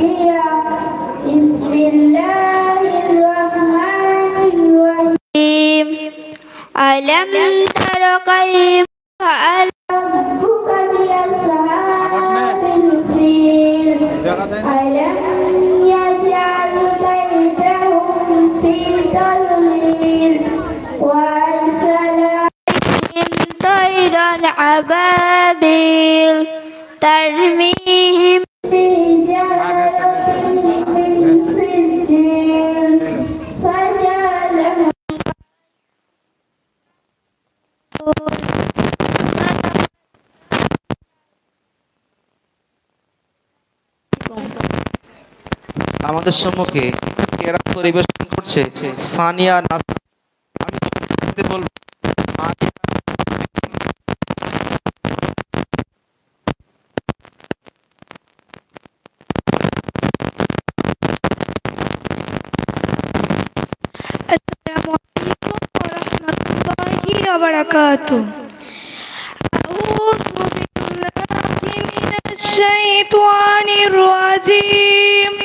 Yeah. আমাদের সম্মুখে কেরাত পরিবেশন করছে সানিয়া নাস আমি শুনতে বলবো সানিয়া السلام عليكم ورحمة الله وبركاته الرجيم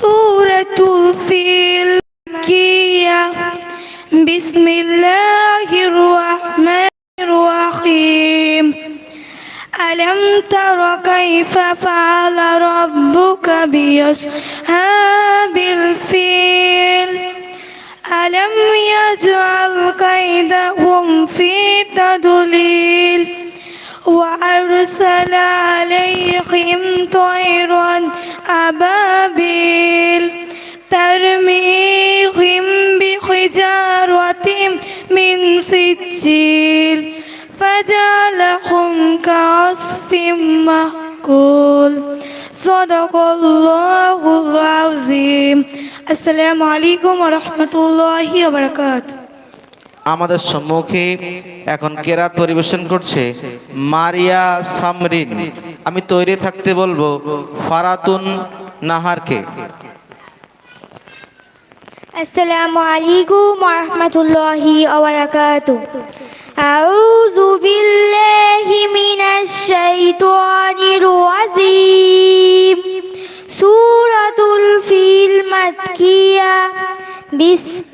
سورة الفيل بسم الله الرحمن الرحيم. ألم تر كيف فعل ربك بأصحاب الفيل؟ ألم يجعل كيدهم في تضليل؟ وأرسل عليهم طيرا أبابيل ترميهم بحجارة من سجيل فجعلهم كعصف مأكول. صدق الله العظيم. السلام عليكم ورحمة الله وبركاته. আমাদের সম্মুখে এখন কেরাত পরিবেশন করছে মারিয়া সামরিন। আমি তৈরি থাকতে বলব ফারাতুন নাহারকে। আসসালামু আলাইকুম রহমতুল্লাহি আউযু বিল্লাহি মিনাশ শাইতানির রাজিম। সূরাতুল ফিল মাকিয়া বিসম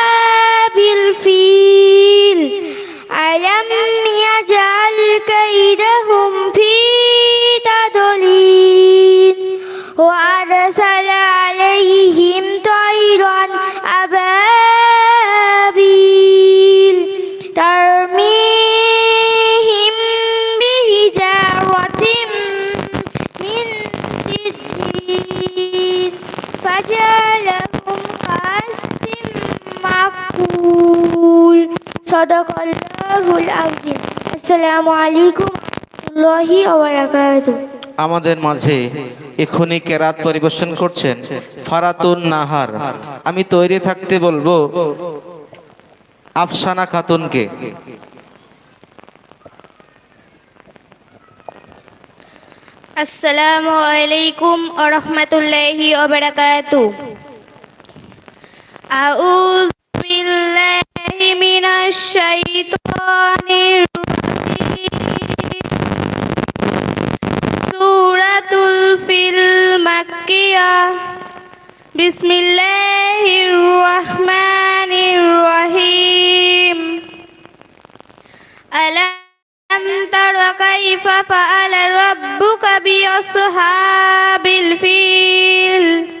আসসালামু আলাইকুম আমাদের মাঝে এখনই কেরাত পরিবেশন করছেন ফারাতুন নাহার। আমি তৈরি থাকতে বলব আফসানা খাতুনকে। আসসালামু আলাইকুম ওয়া রাহমাতুল্লাহি ওয়া বারাকাতুহু। আউযু বিল্লাহি من الشيطان الرجيم. سورة الفيل مكية بسم الله الرحمن الرحيم. ألم تر كيف فعل ربك بأصحاب الفيل؟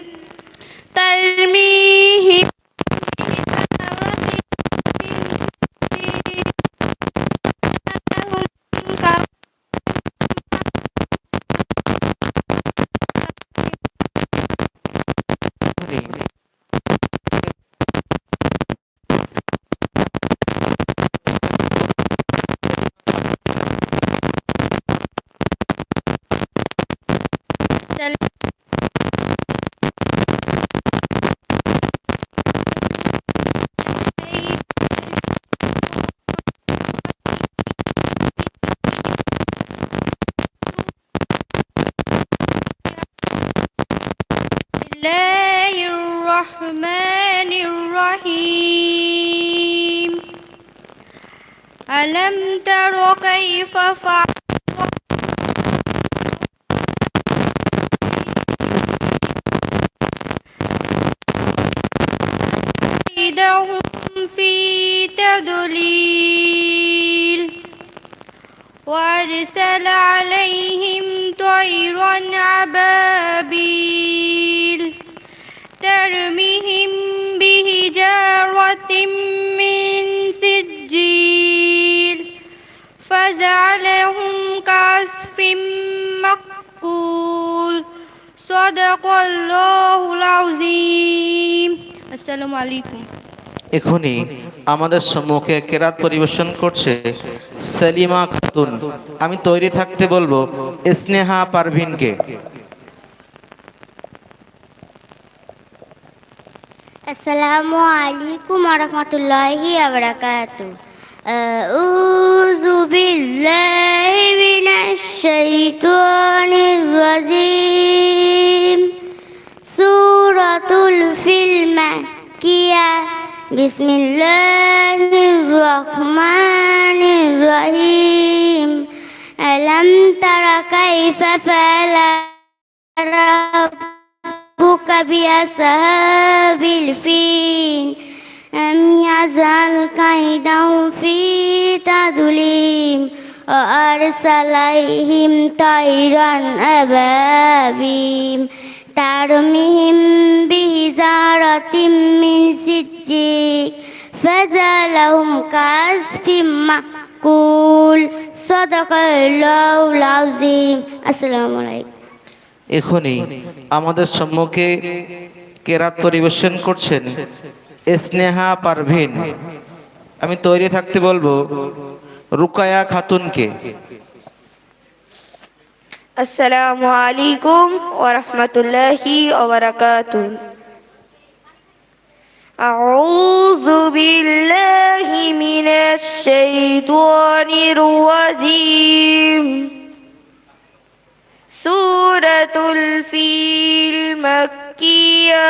ألم تر كيف فعل. كيدهم في تضليل وأرسل عليهم طيرا عبابيل. ترميهم بحجارة من فجعلهم كعصف مأكول صدق الله العظيم السلام عليكم এখনই আমাদের সম্মুখে কেরাত পরিবেশন করছে সেলিমা খাতুন আমি তৈরি থাকতে বলবো স্নেহা পারভিনকে আসসালামু আলাইকুম ওরহমতুল্লাহি ওবরাকাতু أعوذ بالله من الشيطان الرجيم. سورة الفيلم مكية بسم الله الرحمن الرحيم. ألم تر كيف فعل ربك بأصحاب الفيل؟ أم يجعل كيدهم في تضليل وأرسل عليهم طيرا أبابيل ترميهم بحجارة من سجيل فجعلهم كعصف مأكول صدق الله العظيم السلام عليكم এখনই আমাদের সম্মুখে কেরাত পরিবেশন করছেন স্নেহা পারভিন। আমি তৈরি থাকতে বলব, রুকায়া খাতুনকে। আসসালামু আলাইকুম ওয়া রাহমাতুল্লাহি ওয়া বারাকাতুহু আউযু বিল্লাহি মিনাশ শাইতানির রাজীম। সূরাতুল ফিল মাক্কিয়া।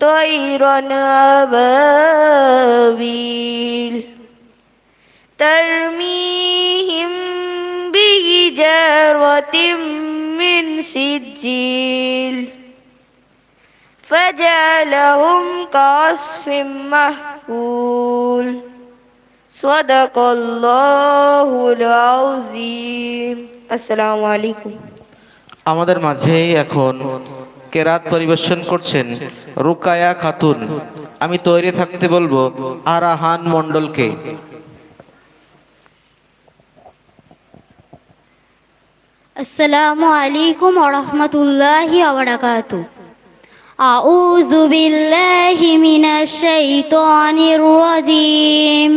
طيرا أبابيل ترميهم بحجارة من سجيل فجعلهم كعصف مأكول صدق الله العظيم السلام عليكم আমাদের মাঝে এখন কেরাত পরিবেশন করছেন রুকায়া খাতুন আমি তৈরি থাকতে বলবো আরাহান মণ্ডলকে السلام عليكم ورحمة الله وبركاته أعوذ بالله من الشيطان الرجيم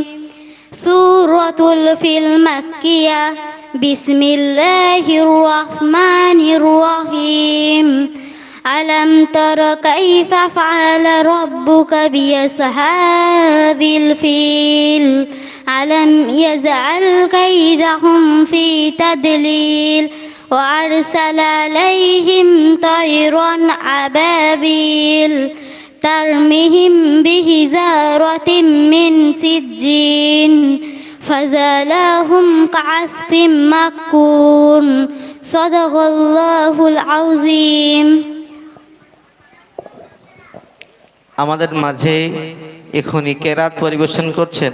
سورة الفيلم مكية بسم الله الرحمن الرحيم ألم تر كيف فعل ربك بأصحاب الفيل؟ ألم يجعل كيدهم في تدليل؟ وأرسل عليهم طيرا أبابيل ترمهم بحجارة من سجين فزالهم كعصف مكون. صدق الله العظيم. আমাদের মাঝে এখনই কেরাত পরিবেশন করছেন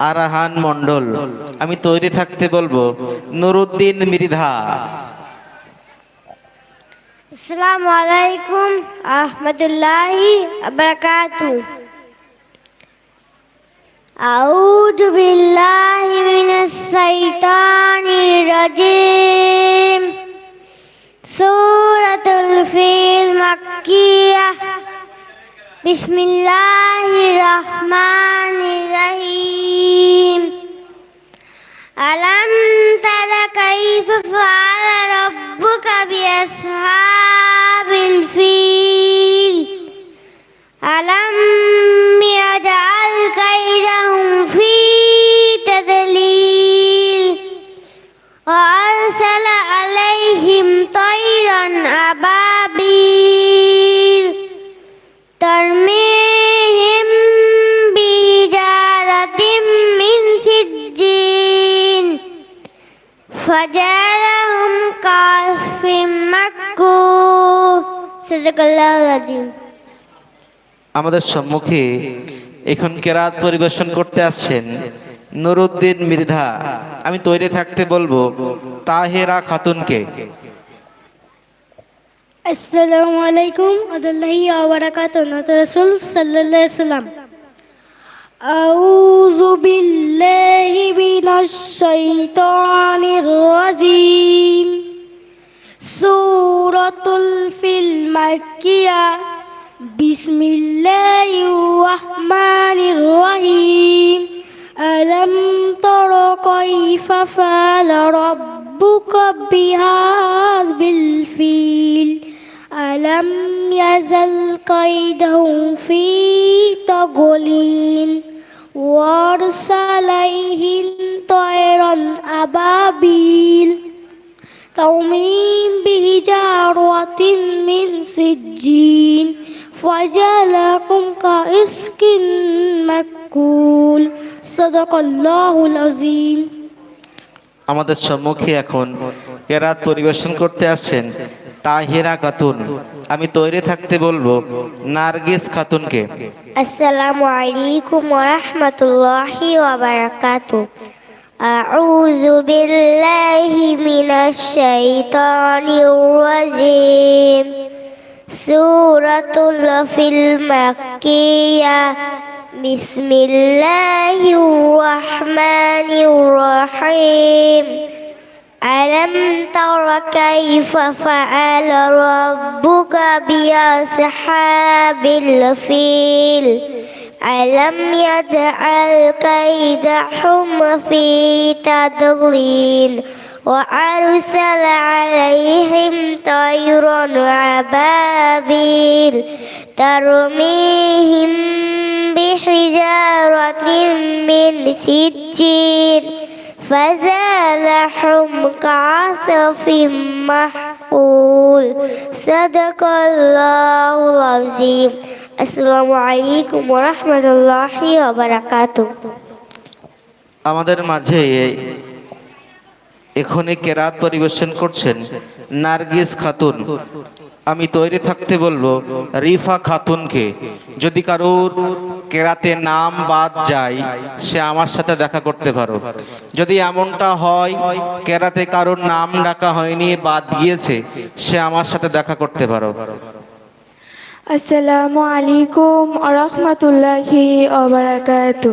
আরাহান মণ্ডল আমি তৈরি থাকতে বলবো নুরুদ্দিন মৃধা السلام عليكم ورحمة الله وبركاته أعوذ بالله من الشيطان الرجيم سورة الفيل مكية বিসমিল্লাহির রহমানির রহিম আলম তারা কাইফা ফাআলা রাব্বুকা বিআসহাব। আমাদের সম্মুখে এখন কেরাত পরিবেশন করতে আসছেন নুরুদ্দিন মির্ধা। আমি তৈরি থাকতে বলব তাহেরা খাতুনকে। আসসালামু আলাইকুম রাসূল সাল্লাল্লাহু আলাইহি আউযু বিল্লাহি মিনাশ শাইতানির سورة الفيل مكية بسم الله الرحمن الرحيم. ألم تر كيف فعل ربك بهذا الفيل ألم يزل كيدهم في تغلين وأرسل طيرا أبابيل؟ ترميم بحجارة من سجين فجعلهم كعسك مأكول صدق الله العظيم আমাদের সম্মুখে এখন কেরাত পরিবেশন করতে আসছেন তাহিরা খাতুন আমি তৈরি থাকতে বলবো নার্গিস খাতুনকে السلام عليكم ورحمة الله وبركاته أعوذ بالله من الشيطان الرجيم. سورة الفيل المكية. بسم الله الرحمن الرحيم. ألم تر كيف فعل ربك بأصحاب الفيل؟ ألم يجعل كيدهم في تضليل وأرسل عليهم طيرا أبابيل ترميهم بحجارة من سجين فزالهم كعصف محقول. صدق الله العظيم. আসসালামু আলাইকুম আমাদের মাঝে এখনই কেরাত পরিবেশন করছেন নার্গিস খাতুন। আমি তৈরি থাকতে বলব রিফা খাতুনকে। যদি কারোর কেরাতে নাম বাদ যায়, সে আমার সাথে দেখা করতে পারো। যদি এমনটা হয়, কেরাতে কারোর নাম ডাকা হয়নি, বাদ গিয়েছে, সে আমার সাথে দেখা করতে পারো। আসসালামু আলাইকুম আরহামতুল্লাহি ওবারাকাতু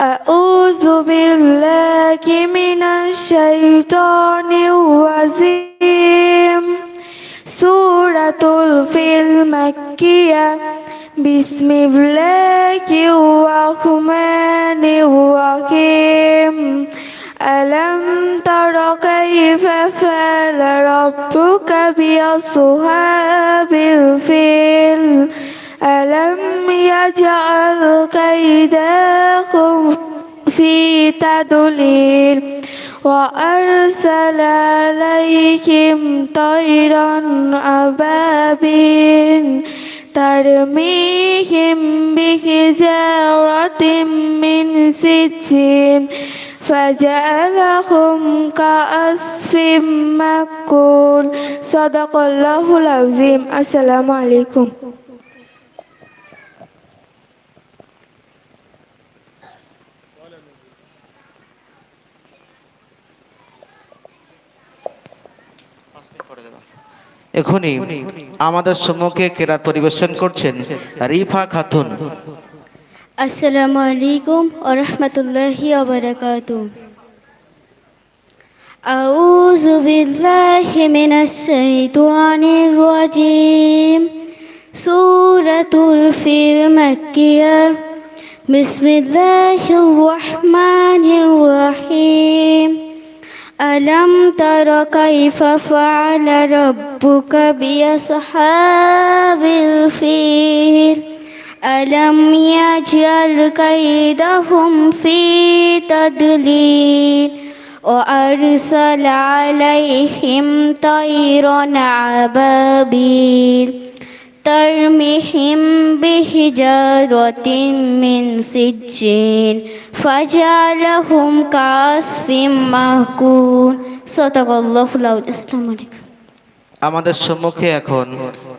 أعوذ بالله من الشيطان الرجيم سورة الفيل مكية بسم الله الرحمن الرحيم ألم تر كيف فعل ربك بأصحاب الفيل؟ ألم يجعل كيدهم في تضليل وأرسل عليهم طيرا أبابيل ترميهم بحجارة من سجين. فجعلهم كأسف مأكول صدق الله العظيم السلام عليكم এখনই আমাদের সম্মুখে কেরাত পরিবেশন করছেন রিফা খাতুন السلام عليكم ورحمة الله وبركاته. أعوذ بالله من الشيطان الرجيم. سورة الفيل مكية بسم الله الرحمن الرحيم. ألم تر كيف فعل ربك بأصحاب الفيل؟ ألم يجعل كيدهم في تضليل وأرسل عليهم طيرا أبابيل ترميهم بحجارة من سجين فجعلهم كعصف مأكول. صدق الله العظيم. السلام عليكم. আমাদের সম্মুখে এখন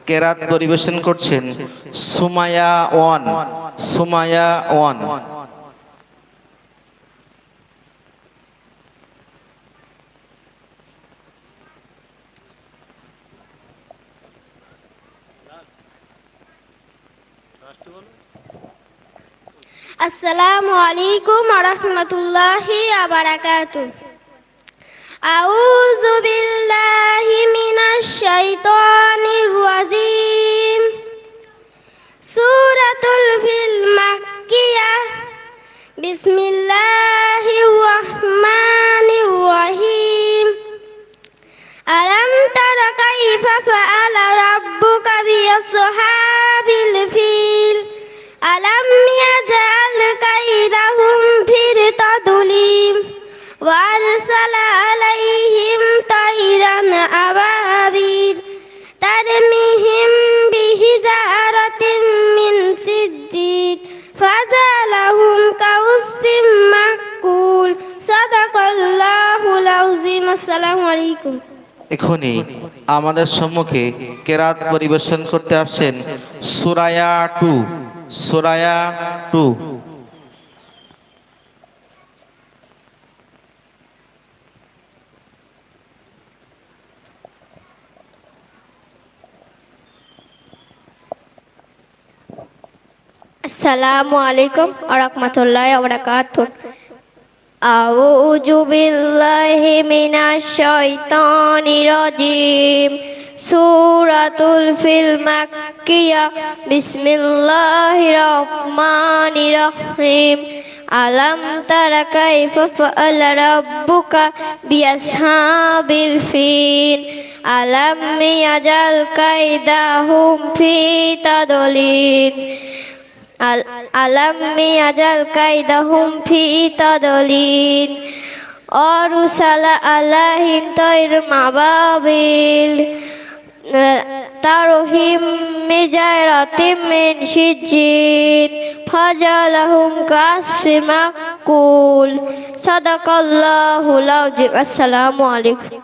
কেরাত পরিবেশন করছেন সুমায়া ওয়ান সুমায়া ওয়ান। আসসালামু আলাইকুম আরহামতুল্লাহি أعوذ بالله من الشيطان الرجيم سورة الفيل مكية بسم الله الرحمن الرحيم ألم تر كيف فعل ربك بأصحاب الفيل ألم يجعل كيدهم في التضليل এখনই আমাদের সম্মুখে কেরাত পরিবেশন করতে আসছেন সুরায়া টু সুরায়া টু। আসসালামু আলাইকুম আ রহমতুল্লাহ أعوذ بالله من الشيطان الرجيم سورة الفيل مكية بسم الله الرحمن الرحيم ألم تر كيف فعل ربك بأصحاب الفيل ألم يجعل كيدهم في تضليل আল- আলাম ইয়াজাল কাইদাহুম ফি তাদলিন অরুসালা আলাহিন তৈর মাবাবিল। তারহিম মিজারাতিম মিন সিজিন ফাজালাহুম কাসফি মাকুল। সাদাকাল্লাহুল আযীম আসসালামু আলাইকুম।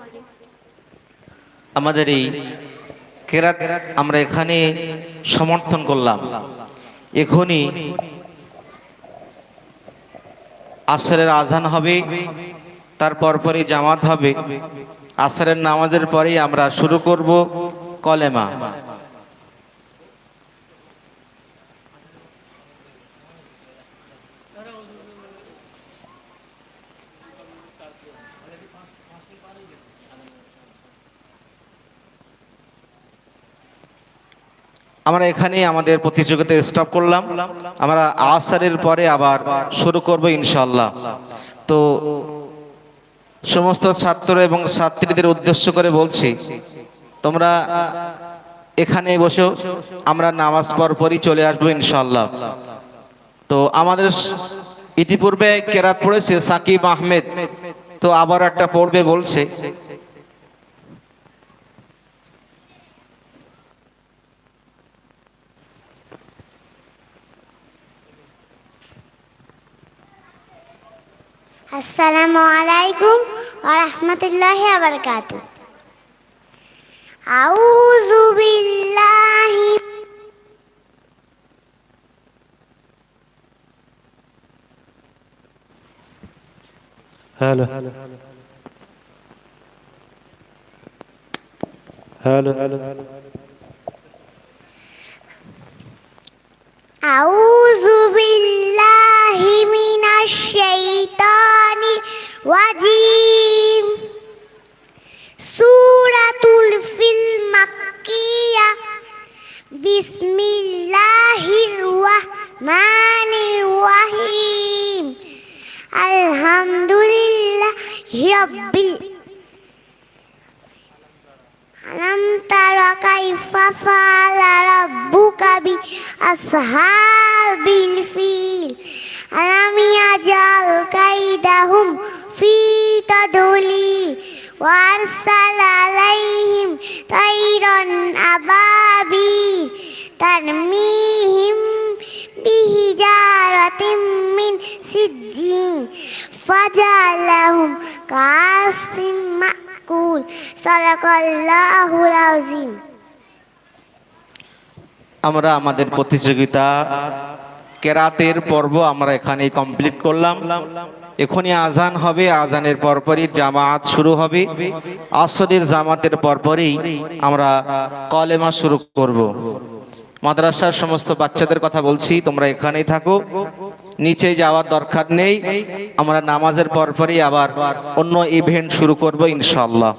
আমাদের এই কেরাত আমরা এখানে সমর্থন করলাম। এখনই আসরের আজান হবে, তার পরপরই জামাত হবে। আসরের নামাজের পরেই আমরা শুরু করব কলেমা। আমরা এখানে আমাদের প্রতিযোগিতা স্টপ করলাম। আমরা আসারের পরে আবার শুরু করব ইনশাল্লাহ তো সমস্ত ছাত্র এবং ছাত্রীদের উদ্দেশ্য করে বলছি, তোমরা এখানে বসো, আমরা নামাজ পর পরই চলে আসব ইনশাল্লাহ তো আমাদের ইতিপূর্বে কেরাত পড়েছে সাকিব আহমেদ তো আবার একটা পড়বে বলছে السلام عليكم ورحمة الله وبركاته. أعوذ بالله هلا. هلا. هلا أعوذ بالله من الشيطان ওয়াজিম সূরাতুল ফিল মাক্কিয়া বিসমিল্লাহির রাহমানির রাহিম আলহামদুলিল্লাহ রাব্বিল আলাম তারা কাইফা ফালা রাব্বুকা বি আসহাবিল وأرسل عليهم طيرا أبابيل ترميهم بحجارة من سجين فجعلهم كعصف مأكول صدق الله العظيم আমরা আমাদের প্রতিযোগিতা কেরাতের পর্ব আমরা এখানেই কমপ্লিট করলাম এখনই আজান হবে, আজানের পরপরই জামাত শুরু হবে। আসরের জামাতের পরপরই আমরা কলেমা শুরু করব। মাদ্রাসার সমস্ত বাচ্চাদের কথা বলছি, তোমরা এখানেই থাকো। নিচে যাওয়ার দরকার নেই। আমরা নামাজের পরপরই আবার অন্য ইভেন্ট শুরু করব ইনশাল্লাহ